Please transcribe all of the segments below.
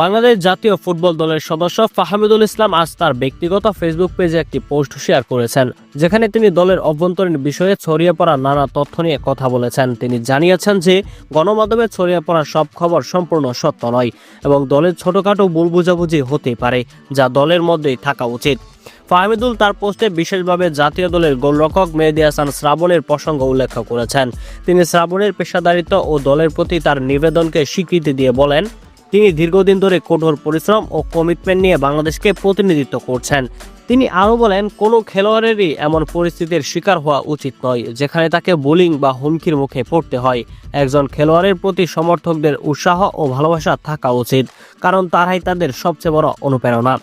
বাংলাদেশ জাতীয় ফুটবল দলের সদস্য ফাহামিদুল ইসলাম আজ তার ব্যক্তিগত ফেসবুক পেজে একটি পোস্ট শেয়ার করেছেন, যেখানে তিনি দলের অভ্যন্তরীণ বিষয়ে ছড়িয়ে পড়া নানা তথ্য নিয়ে কথা বলেছেন। তিনি জানিয়েছেন যে, গণমাধ্যমে ছড়িয়ে পড়া সব খবর সম্পূর্ণ সত্য নয় এবং দলের ছোটখাটো ভুল বুঝাবুঝি হতেই পারে, যা দলের মধ্যেই থাকা উচিত। ফাহমিদুল তার পোস্টে বিশেষভাবে জাতীয় দলের গোলরক্ষক মেহেদি হাসান শ্রাবণের প্রসঙ্গ উল্লেখ করেছেন। তিনি শ্রাবণের পেশাদারিত্ব ও দলের প্রতি তার নিবেদনকে স্বীকৃতি দিয়ে বলেন তিনি দীর্ঘদিন ধরে কঠোর পরিশ্রম ও কমিটমেন্ট নিয়ে বাংলাদেশকে প্রতিনিধিত্ব করছেন। তিনি আরও বলেন, কোনো খেলোয়াড়েরই এমন পরিস্থিতির শিকার হওয়া উচিত নয়, যেখানে তাকে বোলিং বা হুমকির মুখে পড়তে হয়। একজন খেলোয়াড়ের প্রতি সমর্থকদের উৎসাহ ও ভালোবাসা থাকা উচিত, কারণ তারাই তাদের সবচেয়ে বড় অনুপ্রেরণা।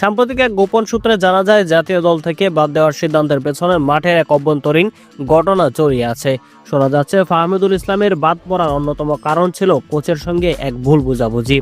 সাম্প্রতিক এক গোপন সূত্রে জানা যায়, জাতীয় দল থেকে বাদ দেওয়ার সিদ্ধান্তের পেছনে মাঠের এক অভ্যন্তরীণ ঘটনা জড়িয়ে আছে। শোনা যাচ্ছে, ফাহমিদুল ইসলামের বাদ পড়ার অন্যতম কারণ ছিল কোচের সঙ্গে এক ভুল বোঝাবুঝি।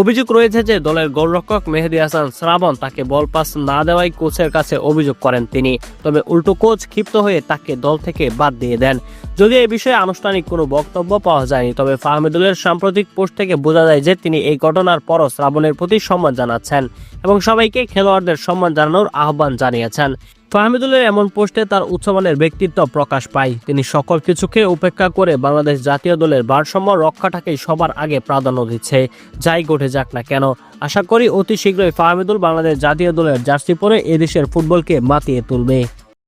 অভিযোগ রয়েছে যে দলের গোলরক্ষক মেহেদি হাসান শ্রাবণ তাকে বল পাস না দেওয়াই কোচের কাছে অভিযোগ করেন তিনি। তবে উল্টো কোচ ক্ষিপ্ত হয়ে তাকে দল থেকে বাদ দিয়ে দেন। যদি এই বিষয়ে আনুষ্ঠানিক কোনো বক্তব্য পাওয়া যায়নি, তবে ফাহমিদুলের সাম্প্রতিক পোস্ট থেকে বোঝা যায় যে তিনি এই ঘটনার পরও শ্রাবণের প্রতি সম্মান জানাচ্ছেন এবং সবাইকে খেলোয়াড়দের সম্মান জানানোর আহ্বান জানিয়েছেন। ফাহমিদুলের এমন পোস্টে তার উচ্চমানের ব্যক্তিত্ব প্রকাশ পায়। তিনি সকল কিছুকে উপেক্ষা করে বাংলাদেশ জাতীয় দলের ভারসাম্য রক্ষাটাকেই সবার আগে প্রাধান্য দিচ্ছে। যাই ঘটে যাক না কেন, আশা করি অতি শীঘ্রই ফাহমিদুল বাংলাদেশ জাতীয় দলের জার্সি পরে এদেশের ফুটবলকে মাতিয়ে তুলবে।